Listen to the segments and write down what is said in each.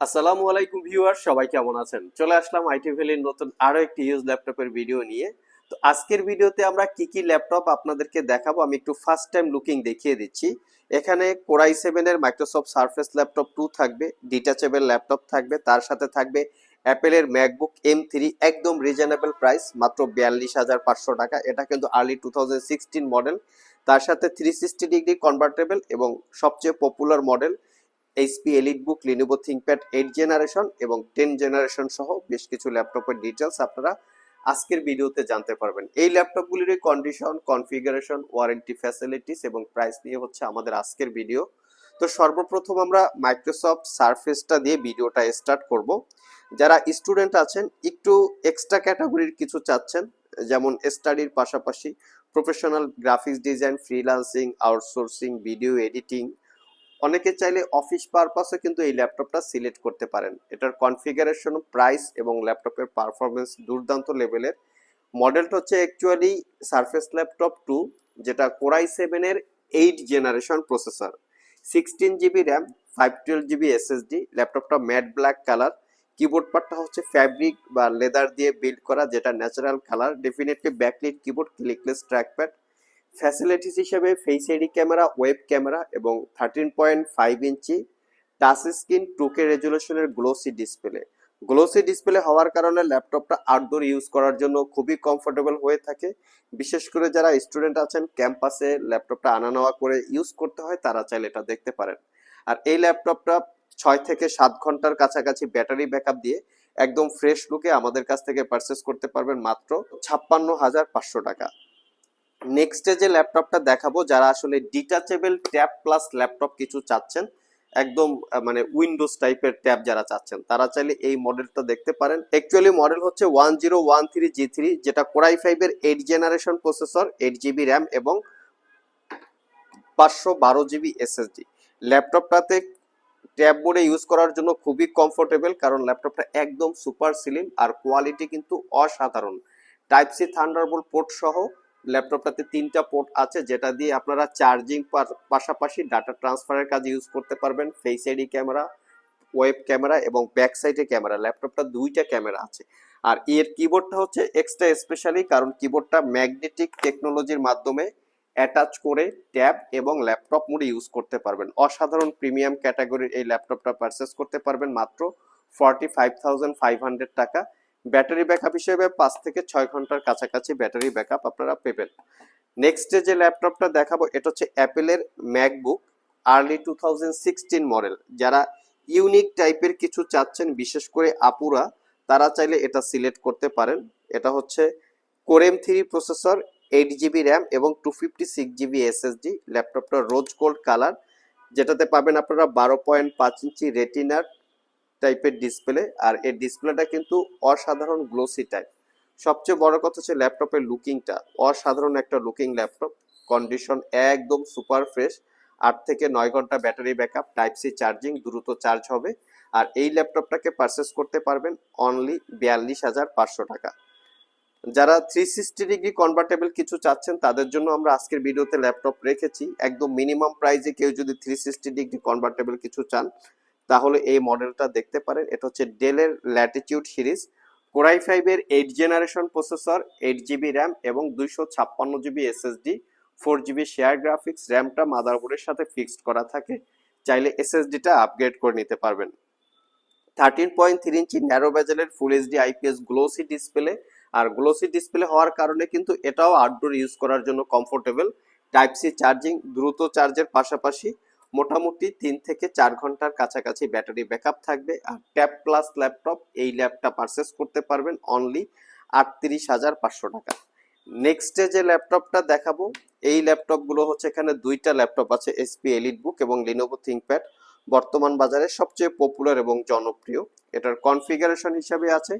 আসসালামু আলাইকুম ভিউয়ার সবাই কেমন আছেন? চলে আসলাম আইটি ভ্যালির নতুন আরও একটি ইউজ ল্যাপটপের ভিডিও নিয়ে। তো আজকের ভিডিওতে আমরা কি কি ল্যাপটপ আপনাদেরকে দেখাবো, আমি একটু ফার্স্ট টাইম লুকিং দেখিয়ে দিচ্ছি। এখানে কোরাই সেভেনের মাইক্রোসফট সার্ফেস ল্যাপটপ টু থাকবে ডিটাচেবল ল্যাপটপ থাকবে, তার সাথে থাকবে অ্যাপেলের ম্যাকবুক এম থ্রি একদম রিজনেবল প্রাইস মাত্র বিয়াল্লিশ হাজার পাঁচশো টাকা। এটা কিন্তু early two thousand sixteen model তার সাথে থ্রি সিক্সটি ডিগ্রি কনভার্টেবল এবং সবচেয়ে popular model HP EliteBook Lenovo ThinkPad eight generation এবং টেন জেনারেশন সহ বেশ কিছু ল্যাপটপের ডিটেলস আপনারা আজকের ভিডিওতে জানতে পারবেন। এই ল্যাপটপগুলির কন্ডিশন কনফিগারেশন ওয়ারেন্টি ফ্যাসিলিটিস এবং প্রাইস নিয়ে হচ্ছে আমাদের আজকের ভিডিও। তো সর্বপ্রথম আমরা মাইক্রোসফট সারফেসটা দিয়ে ভিডিওটা স্টার্ট করব। যারা স্টুডেন্ট আছেন, একটু এক্সট্রা ক্যাটাগরির কিছু চাচ্ছেন, যেমন স্টাডির পাশাপাশি professional graphics design freelancing outsourcing video editing অনেকে চাইলে অফিস পারপাসে কিন্তু এই ল্যাপটপটা সিলেক্ট করতে পারেন। এটার কনফিগারেশন প্রাইস এবং ল্যাপটপের পারফরমেন্স দুর্দান্ত লেভেলের মডেলটা হচ্ছে অ্যাকচুয়ালি সারফেস ল্যাপটপ টু যেটা কোরাই সেভেনের eight generation processor sixteen GB RAM five twelve GB SSD ল্যাপটপটা ম্যাট ব্ল্যাক কালার কিবোর্ড পার্টটা হচ্ছে ফ্যাব্রিক বা লেদার দিয়ে বিল্ড করা, যেটা natural colour definitely backlit keyboard clickless trackpad facilities হিসেবে face ID camera web camera এবং thirteen point five inch touch screen two K রেজুলেশনের glossy display glossy display হওয়ার কারণে ল্যাপটপটা আউটডোর ইউজ করার জন্য খুবই কমফোর্টেবল হয়ে থাকে। বিশেষ করে যারা স্টুডেন্ট আছেন ক্যাম্পাসে ল্যাপটপটা আনা নেওয়া করে ইউজ করতে হয়, তারা চাইলে এটা দেখতে পারেন। আর এই ল্যাপটপটা ছয় থেকে সাত ঘণ্টার কাছাকাছি ব্যাটারি ব্যাকআপ দিয়ে একদম ফ্রেশ লুকে আমাদের কাছ থেকে পারচেস করতে পারবেন মাত্র ছাপ্পান্ন হাজার পাঁচশো টাকা। নেক্সটে যে ল্যাপটপটা দেখাবো, যারা আসলে ডিটাচেবল ট্যাব প্লাস ল্যাপটপ কিছু চাচ্ছেন, একদম মানে উইন্ডোজ টাইপের ট্যাব যারা চাচ্ছেন, তারা চাইলে এই মডেলটা দেখতে পারেন। অ্যাকচুয়ালি মডেল হচ্ছে one zero one three G three যেটা কোরাই ফাইভের eight generation processor eight GB RAM এবং পাঁচশো বারো জিবি এসএসডি ল্যাপটপটাতে ট্যাব বোর্ডে ইউজ করার জন্য খুবই কমফোর্টেবল কারণ ল্যাপটপটা একদম সুপার স্লিম আর কোয়ালিটি কিন্তু অসাধারণ। টাইপ সি থান্ডারবোল্ট পোর্ট সহ ল্যাপটপটাতে তিনটা পোর্ট আছে, যেটা দিয়ে আপনারা চার্জিং পাশাপাশি ডাটা ট্রান্সফারের কাজ ইউজ করতে পারবেন। Face ID camera web camera এবং ব্যাক সাইডে ক্যামেরা ল্যাপটপটা দুইটা ক্যামেরা আছে। আর এর কিবোর্ডটা হচ্ছে এক্সট্রা স্পেশালি কারণ কিবোর্ডটা ম্যাগনেটিক টেকনোলজির মাধ্যমে অ্যাটাচ করে ট্যাব এবং ল্যাপটপ মোডে ইউজ করতে পারবেন। অসাধারণ প্রিমিয়াম ক্যাটাগরির এই ল্যাপটপটা পারচেস করতে পারবেন মাত্র forty five thousand five hundred টাকা। ব্যাটারি ব্যাকআপ হিসেবে পাঁচ থেকে ছয় ঘণ্টার কাছাকাছি ব্যাটারি ব্যাকআপ আপনারা পেবেন। নেক্সট যে ল্যাপটপটা দেখাবো, এটা হচ্ছে অ্যাপেলের ম্যাকবুক আর্লি টু মডেল। যারা ইউনিক টাইপের কিছু চাচ্ছেন, বিশেষ করে আপুরা, তারা চাইলে এটা সিলেক্ট করতে পারেন। এটা হচ্ছে core M three processor, eight GB RAM এবং two fifty six GB SSD. ল্যাপটপটা রোজ গোল্ড কালার, যেটাতে পাবেন আপনারা বারো পয়েন্ট পাঁচ ইঞ্চি রেটিনার টাইপের ডিসপ্লে, আর এই ডিসপ্লেটা কিন্তু অসাধারণ গ্লোসি টাইপ সবচেয়ে বড় কথা হচ্ছে ল্যাপটপের লুকিংটা। অসাধারণ একটা লুকিং ল্যাপটপ। কন্ডিশন একদম সুপার ফ্রেশ আট থেকে নয় ঘণ্টা battery backup type C charging দ্রুত চার্জ হবে। আর এই ল্যাপটপটাকে পারচেস করতে পারবেন অনলি বিয়াল্লিশ হাজার পাঁচশো টাকা। যারা থ্রি সিক্সটি ডিগ্রি কনভার্টেবল কিছু চাচ্ছেন, তাদের জন্য আমরা আজকের ভিডিওতে ল্যাপটপ রেখেছি। একদম মিনিমাম প্রাইসে কেউ যদি থ্রি সিক্সটি ডিগ্রি কনভার্টেবল কিছু চান তাহলে এই মডেলটা দেখতে পারেন। এটা হচ্ছে ডেলের ল্যাটিটিউড সিরিজ। কোরাই ফাইভের eight generation processor, eight GB RAM এবং দুইশো ছাপ্পান্ন GB SSD, four GB share graphics, র্যামটা মাদারবোর্ডের সাথে ফিক্সড করা থাকে। চাইলে এসএসডিটা আপগ্রেড করে নিতে পারবেন। Thirteen point three inch narrow বেজেলের full HD IPS glossy display. আর গ্লোসি ডিসপ্লে হওয়ার কারণে কিন্তু এটাও আউটডোর ইউজ করার জন্য কমফোর্টেবল টাইপ সি চার্জিং দ্রুত চার্জের পাশাপাশি মোটামুটি তিন থেকে চার ঘণ্টার কাছাকাছি ব্যাটারি ব্যাকআপ থাকবে আর ট্যাব প্লাস ল্যাপটপ, এই ল্যাপটপ পারচেস করতে পারবেন অনলি আটত্রিশ হাজার পাঁচশো টাকা। নেক্সটে যে ল্যাপটপটা দেখাবো, এই ল্যাপটপগুলো হচ্ছে এখানে দুইটা ল্যাপটপ আছে এসপি এলিট বুক এবং লিনোভো থিঙ্কপ্যাড বর্তমান বাজারে সবচেয়ে পপুলার এবং জনপ্রিয়, এটার কনফিগারেশন হিসাবে আছে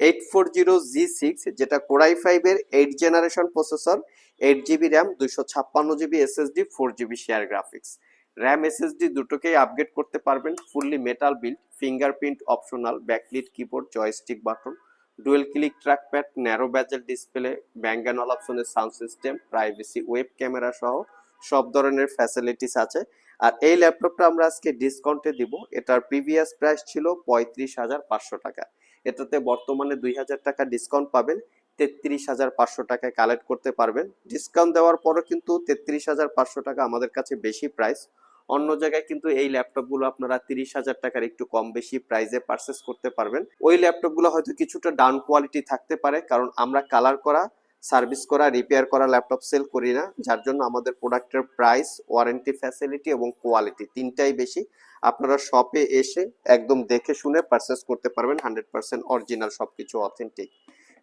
eight four zero G six যেটা কোরাই ফাইভের eight generation processor eight GB RAM দুইশো ছাপ্পান্ন GB SSD four GB share graphics RAM SSD দুটোকেই আপগ্রেড করতে পারবেন fully metal build fingerprint optional backlit keyboard joystick button dual click trackpad narrow bezel display ব্যাঙ্গান all অপশনের sound system privacy web camera সহ সব ধরনের facilities আছে। আর এই ল্যাপটপটা আমরা আজকে ডিসকাউন্টে দিব, এটার প্রিভিয়াস প্রাইস ছিল পঁয়ত্রিশ হাজার পাঁচশো টাকা। এটাতে বর্তমানে দুই হাজার টাকা ডিসকাউন্ট পাবেন, তেত্রিশ হাজার পাঁচশো টাকায় কালেক্ট করতে পারবেন। ডিসকাউন্ট দেওয়ার পরও কিন্তু তেত্রিশ হাজার পাঁচশো টাকা আমাদের কাছে বেশি প্রাইস অন্য জায়গায় কিন্তু এই ল্যাপটপগুলো আপনারা তিরিশ হাজার টাকার একটু কম বেশি প্রাইসে পারচেস করতে পারবেন। ওই ল্যাপটপগুলো হয়তো কিছুটা ডাউন কোয়ালিটি থাকতে পারে, কারণ আমরা কালার করা সার্ভিস করা রিপেয়ার করা ল্যাপটপ সেল করি না। যার জন্য আমাদের প্রোডাক্টের প্রাইস ওয়ারেন্টি ফ্যাসিলিটি এবং কোয়ালিটি তিনটাই বেশি। আপনারা শপে এসে একদম দেখে শুনে পারচেস করতে পারবেন। হান্ড্রেড পার্সেন্ট অরিজিনাল সবকিছু অথেন্টিক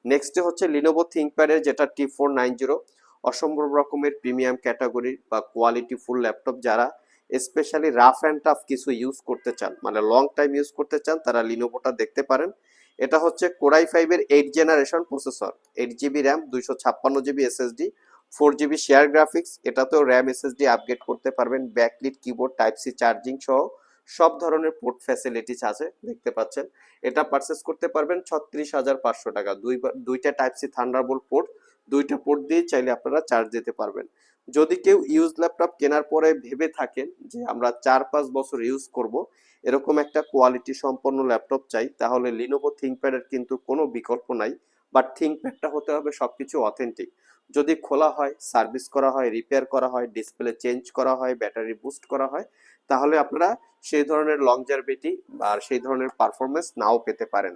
নেক্সট হচ্ছে লিনোভো থিঙ্কপ্যাডের যেটা টি ফোর নাইন জিরো অসম্ভব রকমের প্রিমিয়াম ক্যাটাগরির বা কোয়ালিটি ফুল ল্যাপটপ যারা স্পেশালি রাফ অ্যান্ড টাফ কিছু ইউজ করতে চান মানে লং টাইম ইউজ করতে চান, তারা লিনোভোটা দেখতে পারেন। এটা হচ্ছে কোরাই ফাইভের eight generation processor eight GB RAM দুইশো ছাপ্পান্ন GB SSD four GB share graphics এটাতেও র্যাম এসএসডি আপগ্রেড করতে পারবেন backlit keyboard type C charging সহ সব ধরনের পোর্ট ফ্যাসিলিটিস আছে, দেখতে পাচ্ছেন। এটা পারচেস করতে পারবেন ছত্রিশ হাজার পাঁচশো টাকা। দুই দুইটা টাইপ সি থান্ডারবোল্ট পোর্ট দুইটা পোর্ট দিয়ে চাইলে আপনারা চার্জ দিতে পারবেন। যদি কেউ ইউজ ল্যাপটপ কেনার পরে ভেবে থাকেন যে আমরা চার পাঁচ বছর ইউজ করব, এরকম একটা কোয়ালিটি সম্পন্ন ল্যাপটপ চাই, তাহলে লিনোভো থিঙ্কপ্যাডের কিন্তু কোনো বিকল্প নাই বাট থিঙ্কপ্যাডটা হতে হবে সবকিছু অথেন্টিক যদি খোলা হয় সার্ভিস করা হয় রিপেয়ার করা হয় ডিসপ্লে চেঞ্জ করা হয় ব্যাটারি বুস্ট করা হয়, তাহলে আপনারা সেই ধরনের লংজারভিটি আর সেই ধরনের পারফরমেন্স নাও পেতে পারেন।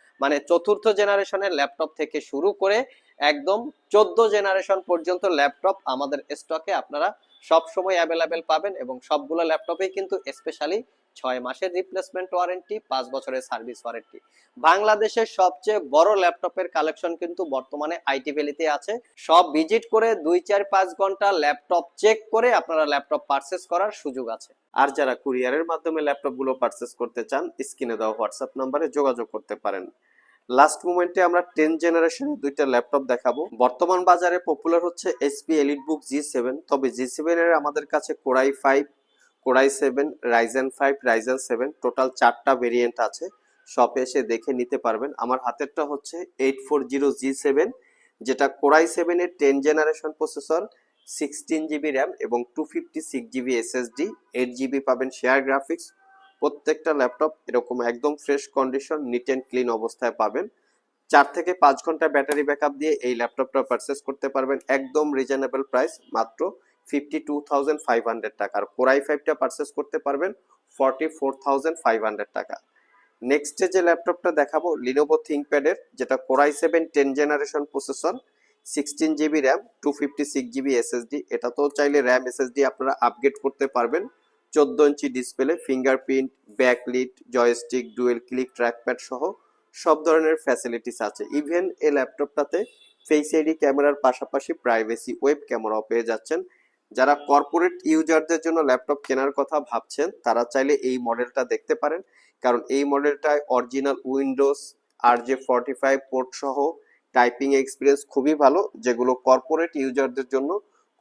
মানে চতুর্থ জেনারেশনের ল্যাপটপ থেকে শুরু করে একদম চোদ্দ জেনারেশন পর্যন্ত ল্যাপটপ আমাদের স্টকে আপনারা সবসময় অ্যাভেলেবেল পাবেন এবং সবগুলো ল্যাপটপেই কিন্তু স্পেশালি ছয় মাসের রিপ্লেসমেন্ট ওয়ারেন্টি পাঁচ বছরের সার্ভিস ওয়ারেন্টি বাংলাদেশের সবচেয়ে বড় ল্যাপটপের কালেকশন কিন্তু বর্তমানে আইটি ভ্যালিতে আছে। সব ভিজিট করে দুই, চার, পাঁচ ঘণ্টা ল্যাপটপ চেক করে আপনারা ল্যাপটপ পারচেস করার সুযোগ আছে। আর যারা কুরিয়ারের মাধ্যমে ল্যাপটপগুলো পারচেস করতে চান, স্ক্রিনে দেওয়া হোয়াটসঅ্যাপ নম্বরে যোগাযোগ করতে পারেন। লাস্ট মোমেন্টে আমরা টেন জেনারেশনের দুইটা ল্যাপটপ দেখাবো। বর্তমান বাজারে পপুলার হচ্ছে SP EliteBook G seven তবে জি সেভেন এর আমাদের কাছে core i five core i seven Ryzen five Ryzen seven total চারটা ভেরিয়েন্ট আছে। শপে এসে দেখে নিতে পারবেন। আমার হাতেরটা হচ্ছে eight four zero G seven যেটা কোরাই সেভেনের ten generation processor sixteen GB RAM এবং two fifty six GB SSD eight GB পাবেন শেয়ার গ্রাফিক্স প্রত্যেকটা ল্যাপটপ এরকম একদম fresh condition neat and clean অবস্থায় পাবেন। চার থেকে পাঁচ ঘণ্টা ব্যাটারি ব্যাকআপ দিয়ে এই ল্যাপটপটা পারচেস করতে পারবেন। একদম রিজনেবল প্রাইস মাত্র fifty two thousand five hundred টাকা। আর কোরাই ফাইভটা পারচেস করতে পারবেন forty four thousand five hundred টাকা নেক্সটে যে ল্যাপটপটা দেখাবো লিনোভো থিঙ্কপ্যাডের যেটা core i seven ten generation processor sixteen GB RAM two fifty six GB SSD এটা তো চাইলে র্যাম এসএসডি আপনারা আপগ্রেড করতে পারবেন। চোদ্দ inch display fingerprint backlit joystick dual click trackpad সহ সব ধরনের ফ্যাসিলিটিস আছে। ইভেন এই ল্যাপটপটাতে ফেস আইডি ক্যামেরার পাশাপাশি প্রাইভেসি ওয়েব ক্যামেরাও পেয়ে যাচ্ছেন। যারা কর্পোরেট ইউজারদের জন্য ল্যাপটপ কেনার কথা ভাবছেন, তারা চাইলে এই মডেলটা দেখতে পারেন। কারণ এই মডেলটায় original Windows R J forty five port সহ টাইপিং এক্সপিরিয়েন্স খুবই ভালো, যেগুলো কর্পোরেট ইউজারদের জন্য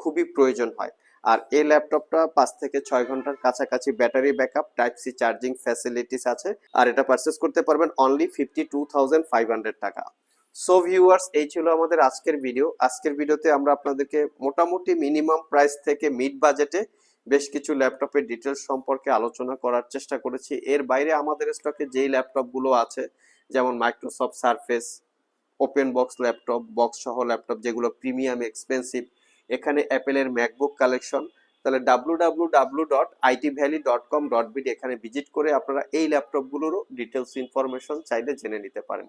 খুবই প্রয়োজন হয়। আর এই ল্যাপটপটা পাঁচ থেকে ছয় ঘণ্টার কাছাকাছি battery backup type C charging facilities আছে। আর এটা পারচেস করতে পারবেন only fifty two thousand five hundred টাকা। সো ভিউয়ার্স এই ছিল আমাদের আজকের ভিডিও আজকের ভিডিওতে আমরা আপনাদেরকে মোটামুটি মিনিমাম প্রাইস থেকে মিড বাজেটে বেশ কিছু ল্যাপটপের ডিটেলস সম্পর্কে আলোচনা করার চেষ্টা করেছি। এর বাইরে আমাদের স্টকে যেই ল্যাপটপগুলো আছে, যেমন Microsoft surface open box laptop box সহ ল্যাপটপ যেগুলো প্রিমিয়াম এক্সপেন্সিভ এখানে অ্যাপেলের ম্যাকবুক কালেকশন তাহলে W W W dot IT valley dot com dot BD এখানে ভিজিট করে আপনারা এই ল্যাপটপগুলোরও ডিটেলস ইনফরমেশন চাইলে জেনে নিতে পারেন।